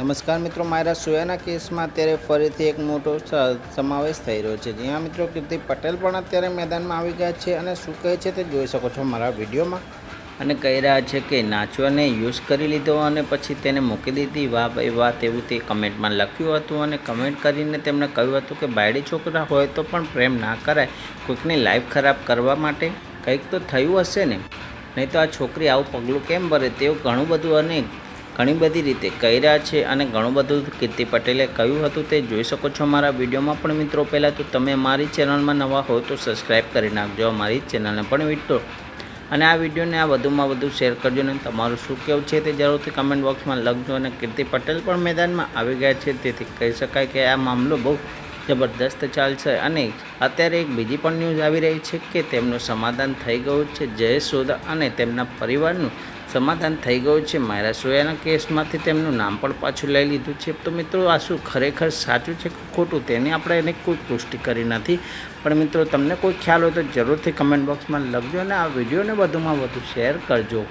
નમસ્કાર મિત્રો, મારા સોયાના કેસમાં અત્યારે ફરીથી એક મોટો સમાવેશ થઈ રહ્યો છે. જ્યાં મિત્રો, કીર્તિ પટેલ પણ અત્યારે મેદાનમાં આવી ગયા છે અને શું કહે છે તે જોઈ શકો છો મારા વિડીયોમાં. અને કહી રહ્યા છે કે નાચવાને યુઝ કરી લીધો અને પછી તેને મૂકી દીધી. વાહ ભાઈ, વાહ, તેવું તે કમેન્ટમાં લખ્યું હતું અને કમેન્ટ કરીને તેમણે કહ્યું હતું કે, બાયડી છોકરા હોય તો પણ પ્રેમ ના કરાય. કોઈકની લાઈફ ખરાબ કરવા માટે કંઈક તો થયું હશે ને. નહીં તો આ છોકરી આવું પગલું કેમ ભરે? તેવું ઘણું બધું અને ઘણી બધી રીતે કહી રહ્યા છે અને ઘણું બધું કીર્તિ પટેલે કહ્યું હતું તે જોઈ શકો છો મારા વિડીયોમાં. પણ મિત્રો, પહેલાં તો તમે મારી ચેનલમાં નવા હો તો સબસ્ક્રાઈબ કરી નાખજો, મારી ચેનલને પણ વિટો. અને આ વિડીયોને આ વધુમાં વધુ શેર કરજો અને તમારું શું કહેવું છે તે જરૂરથી કમેન્ટ બોક્સમાં લખજો અને કીર્તિ પટેલ પણ મેદાનમાં આવી ગયા છે. તેથી કહી શકાય કે આ મામલો બહુ જબરદસ્ત ચાલશે અને અત્યારે એક બીજી પણ ન્યૂઝ આવી રહી છે કે તેમનું સમાધાન થઈ ગયું છે જયેશ સોદા અને તેમના પરિવારનું સમાધાન થઈ ગયું છે. માયરા સોયાના કેસમાંથી તેમનું નામ પણ પાછું લઈ લીધું છે. તો મિત્રો, આ શું ખરેખર સાચું છે કે ખોટું? તેની આપણે એને કોઈ પુષ્ટિ કરી નથી. પણ મિત્રો, તમને કોઈ ખ્યાલ હોય તો જરૂરથી કમેન્ટ બોક્સમાં લખજો અને આ વિડીયોને વધુમાં વધુ શેર કરજો.